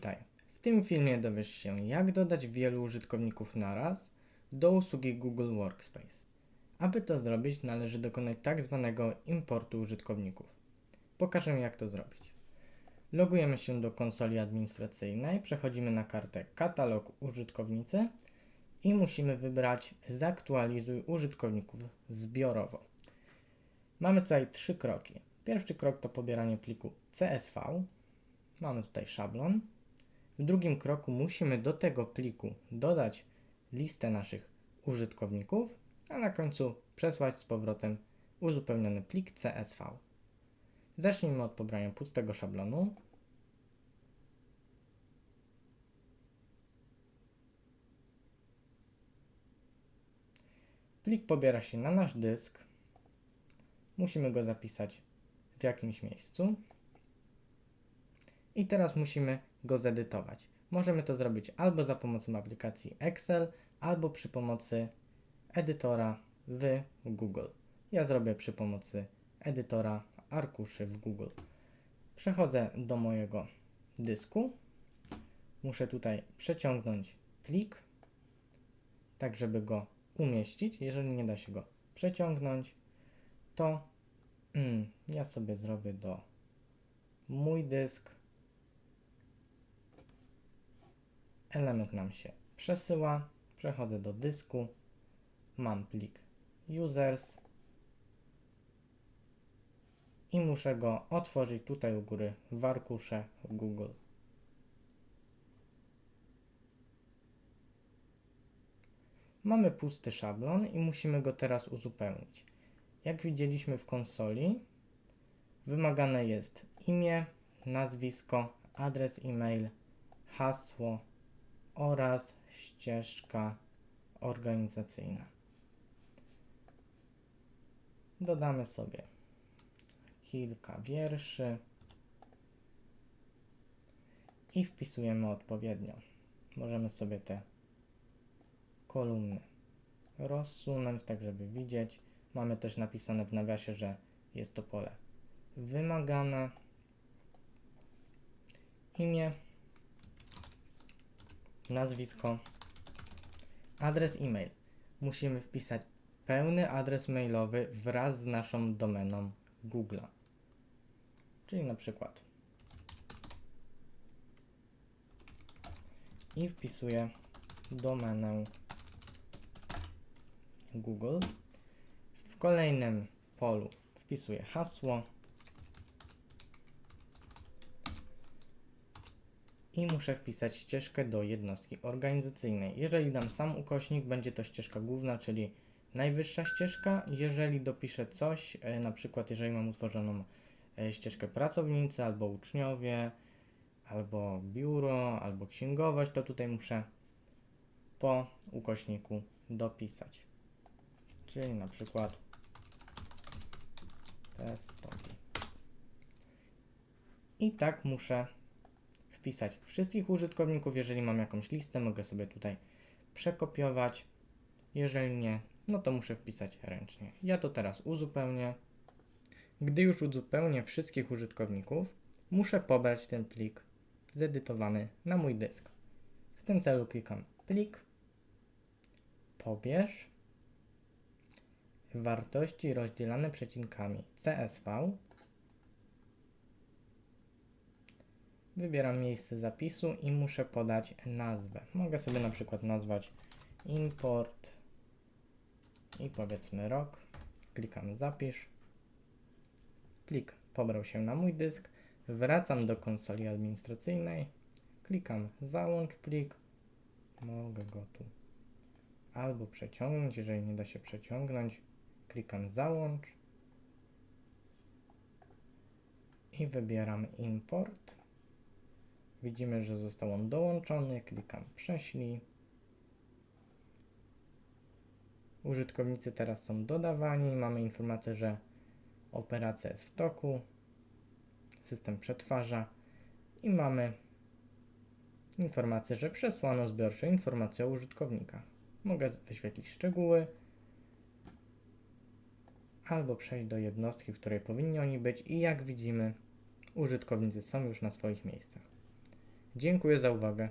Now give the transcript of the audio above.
Witaj! W tym filmie dowiesz się, jak dodać wielu użytkowników naraz do usługi Google Workspace. Aby to zrobić, należy dokonać tak zwanego importu użytkowników. Pokażę, jak to zrobić. Logujemy się do konsoli administracyjnej, przechodzimy na kartę Katalog użytkownicy i musimy wybrać Zaktualizuj użytkowników zbiorowo. Mamy tutaj trzy kroki. Pierwszy krok to pobieranie pliku CSV, Mamy tutaj szablon. W drugim kroku musimy do tego pliku dodać listę naszych użytkowników, a na końcu przesłać z powrotem uzupełniony plik CSV. Zacznijmy od pobrania pustego szablonu. Plik pobiera się na nasz dysk. Musimy go zapisać w jakimś miejscu. I teraz musimy go zedytować. Możemy to zrobić albo za pomocą aplikacji Excel, albo przy pomocy edytora w Google. Ja zrobię przy pomocy edytora arkuszy w Google. Przechodzę do mojego dysku. Muszę tutaj przeciągnąć plik, tak żeby go umieścić. Jeżeli nie da się go przeciągnąć, to mm, ja sobie zrobię do mój dysk element nam się przesyła, przechodzę do dysku, mam plik users i muszę go otworzyć tutaj u góry w arkusze Google. Mamy pusty szablon i musimy go teraz uzupełnić. Jak widzieliśmy w konsoli, wymagane jest imię, nazwisko, adres e-mail, hasło, oraz ścieżka organizacyjna. Dodamy sobie kilka wierszy i wpisujemy odpowiednio. Możemy sobie te kolumny rozsunąć, tak żeby widzieć. Mamy też napisane w nawiasie, że jest to pole wymagane. Imię nazwisko, adres e-mail. Musimy wpisać pełny adres mailowy wraz z naszą domeną Google. Czyli na przykład i wpisuję domenę Google. W kolejnym polu wpisuję hasło i muszę wpisać ścieżkę do jednostki organizacyjnej. Jeżeli dam sam ukośnik, będzie to ścieżka główna, czyli najwyższa ścieżka. Jeżeli dopiszę coś, e, na przykład jeżeli mam utworzoną e, ścieżkę pracownicy albo uczniowie, albo biuro, albo księgowość, to tutaj muszę po ukośniku dopisać. Czyli na przykład testowi. I tak muszę wpisać wszystkich użytkowników. Jeżeli mam jakąś listę, mogę sobie tutaj przekopiować. Jeżeli nie, no to muszę wpisać ręcznie. Ja to teraz uzupełnię. Gdy już uzupełnię wszystkich użytkowników, muszę pobrać ten plik zedytowany na mój dysk. W tym celu klikam plik, pobierz, wartości rozdzielane przecinkami CSV Wybieram miejsce zapisu i muszę podać nazwę. Mogę sobie na przykład nazwać import i powiedzmy rok. Klikam zapisz. Plik pobrał się na mój dysk. Wracam do konsoli administracyjnej. Klikam załącz plik. Mogę go tu albo przeciągnąć, jeżeli nie da się przeciągnąć. Klikam załącz i wybieram import. Widzimy, że został on dołączony. Klikam prześlij. Użytkownicy teraz są dodawani. Mamy informację, że operacja jest w toku. System przetwarza i mamy informację, że przesłano zbiorczą informację o użytkownikach. Mogę wyświetlić szczegóły albo przejść do jednostki, w której powinni oni być i jak widzimy, użytkownicy są już na swoich miejscach. Dziękuję za uwagę.